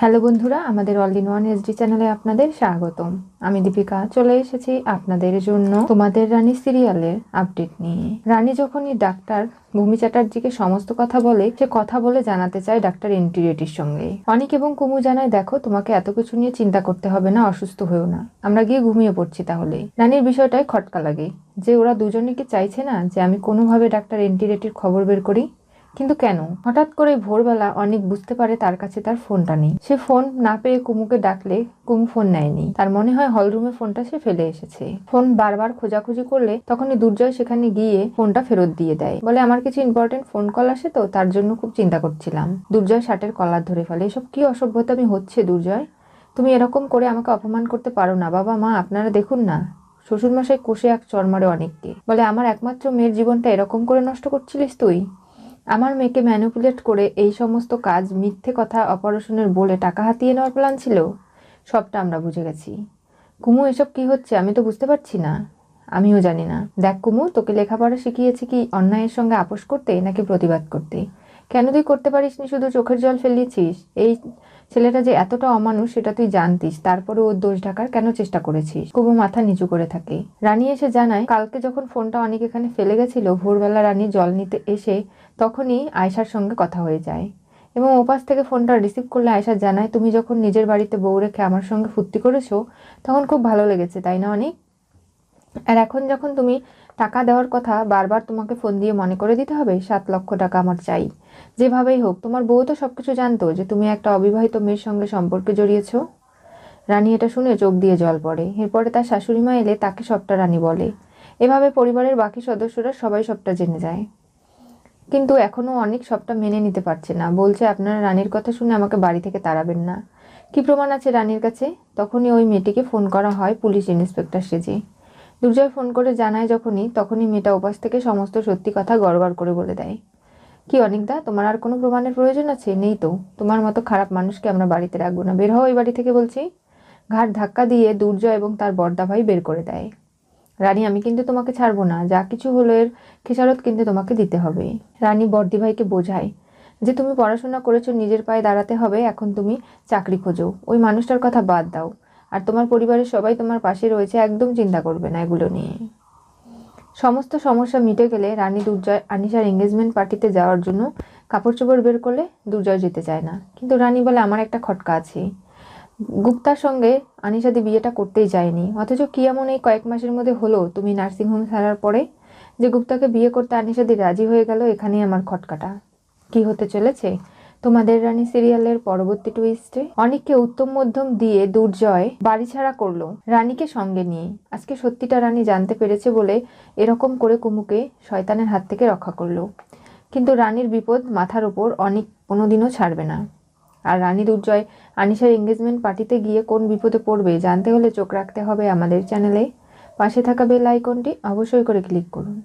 Hello বন্ধুরা, আমাদের all in one SD চ্যানেলে আপনাদের স্বাগতম। আমি দীপিকা, চলে এসেছি আপনাদের জন্য তোমাদের রানী সিরিয়ালের আপডেট নিয়ে। রানী যখনই ডাক্তার ভূমি চ্যাটার্জিকে সমস্ত কথা বলে, সে কথা বলে জানাতে চায় ডাক্তার এন্টিরেটির সঙ্গে। অনেক এবং কুমু জানায়, দেখো, তোমাকে এত কিছু নিয়ে চিন্তা করতে হবে না, অসুস্থ হয়েও না। আমরা গিয়ে ঘুমিয়ে পড়ছি তাহলে। রানীর বিষয়টাই খটকা লাগে, যে ওরা দুজনে কি চাইছে না যে আমি কোনোভাবে ডাক্তার এন্টিরেটির খবর বের করি? কিন্তু কেন? হঠাৎ করে ভোরবেলা অনেক বুঝতে পারে তার কাছে তার ফোনটা নেই। সে ফোন না পেয়ে কুমুকে ডাকলে কুমু ফোন নেয়নি। তার মনে হয় হলরুমে ফোনটা সে ফেলে এসেছে। ফোন বারবার খোঁজাখুঁজি করলে তখনই দুর্জয় সেখানে গিয়ে ফোনটা ফেরত দিয়ে দেয়। বলে, আমার কিছু ইম্পর্টেন্ট ফোন কল আসে তো, তার জন্য খুব চিন্তা করছিলাম। দুর্জয় শার্টের কলার ধরে ফেলে, এসব কি অসভ্যতামি হচ্ছে দুর্জয়? তুমি এরকম করে আমাকে অপমান করতে পারো না। বাবা মা, আপনারা দেখুন না। শ্বশুরমশাই কষে এক চরমারে অনেককে। বলে, আমার একমাত্র মেয়ের জীবনটা এরকম করে নষ্ট করছিলিস তুই? আমার মেয়েকে ম্যানুপুলেট করে এই সমস্ত কাজ মিথ্যে কথা অপারেশনের বলে টাকা হাতিয়ে নেওয়ার প্ল্যান ছিল, সবটা আমরা বুঝে গেছি। কুমু, এসব কি হচ্ছে? আমি তো বুঝতে পারছি না। আমিও জানি না। দেখ কুমু, তোকে লেখাপড়া শিখিয়েছি কি অন্যায়ের সঙ্গে আপোষ করতে নাকি প্রতিবাদ করতে? কেন তুই করতে পারিসনি শুধু চোখের জল ফেলিয়েছিস এই ছেলেটা যে এতটা অমানুষ, সেটা তুই জানতিস। তারপরে ওর দোষ ঢাকার কেন চেষ্টা করেছিস? কুবু মাথা নিচু করে থাকে। রানী এসে জানায়, কালকে যখন ফোনটা অনেক এখানে ফেলে গেছিল, ভোরবেলা রানী জল নিতে এসে তখনই আয়সার সঙ্গে কথা হয়ে যায়। এবং ওপাশ থেকে ফোনটা রিসিভ করলে আয়সা জানায়, তুমি যখন নিজের বাড়িতে বউ রেখে আমার সঙ্গে ফুর্তি করেছ, তখন খুব ভালো লেগেছে, তাই না অনেক? আর এখন যখন তুমি টাকা দেওয়ার কথা বারবার তোমাকে ফোন দিয়ে মনে করে দিতে হবে, সাত লক্ষ টাকা আমার চাই। যেভাবেই হোক, তোমার বউ তো সব কিছু জানতো যে তুমি একটা অবিবাহিত মেয়ের সঙ্গে সম্পর্কে জড়িয়েছ। রানী এটা শুনে চোখ দিয়ে জল পড়ে। এরপরে তার শাশুড়ি মা এলে তাকে সবটা রানী বলে। এভাবে পরিবারের বাকি সদস্যরা সবাই সবটা জেনে যায়। কিন্তু এখনও অনেক সবটা মেনে নিতে পারছে না। বলছে, আপনারা রানীর কথা শুনে আমাকে বাড়ি থেকে তাড়াবেন না। কি প্রমাণ আছে রানীর কাছে? তখনই ওই মেয়েটিকে ফোন করা হয় পুলিশ ইন্সপেক্টর সেজে। দুর্জয় ফোন করে জানায় যখনই, তখনই মেয়েটা উপাস থেকে সমস্ত সত্যি কথা গড়গড় করে বলে দেয়। কি অনেকদা তোমার আর কোনো প্রমাণের প্রয়োজন আছে? নেই তো। তোমার মতো খারাপ মানুষকে আমরা বাড়িতে রাখব না। বের হও এই বাড়ি থেকে, বলছি। ঘাট ধাক্কা দিয়ে দুর্জয় এবং তার বর্দা ভাই বের করে দেয়। রানী, আমি কিন্তু তোমাকে ছাড়বো না। যা কিছু হলো এর খেসারত কিন্তু তোমাকে দিতে হবে। রানী বর্দি ভাইকে বোঝায় যে, তুমি পড়াশোনা করেছ, নিজের পায়ে দাঁড়াতে হবে। এখন তুমি চাকরি খোঁজো। ওই মানুষটার কথা বাদ দাও। আর তোমার পরিবারের সবাই তোমার পাশে রয়েছে, একদম চিন্তা করবে না এগুলো নিয়ে। সমস্ত সমস্যা মিটে গেলে রানী দুর্জয়, আনিশার এঙ্গেজমেন্ট পার্টিতে যাওয়ার জন্য কাপড় চোপড় বের করলে দুর্জয় যেতে চায় না। কিন্তু রানী বলে, আমার একটা খটকা আছে। গুপ্তার সঙ্গে আনিশাদি বিয়েটা করতেই যায়নি। অথচ কি এমন এই কয়েক মাসের মধ্যে হলো? তুমি নার্সিংহোম ছাড়ার পরে যে গুপ্তাকে বিয়ে করতে আনিশাদি রাজি হয়ে গেল, এখানেই আমার খটকাটা। কি হতে চলেছে? তোমাদের রানী সিরিয়ালের পরবর্তী টুইস্টে অনেককে উত্তম মধ্যম দিয়ে দুর্জয় বাড়ি ছাড়া করল রানীকে সঙ্গে নিয়ে। আজকে সত্যিটা রানী জানতে পেরেছে বলে এরকম করে কুমুকে শয়তানের হাত থেকে রক্ষা করল। কিন্তু রানীর বিপদ মাথার ওপর অনেক কোনোদিনও ছাড়বে না। আর রানী দুর্জয় আনিশার এঙ্গেজমেন্ট পার্টিতে গিয়ে কোন বিপদে পড়বে জানতে হলে চোখ রাখতে হবে আমাদের চ্যানেলে পাশে থাকা বেল আইকনটি অবশ্যই করে ক্লিক করুন।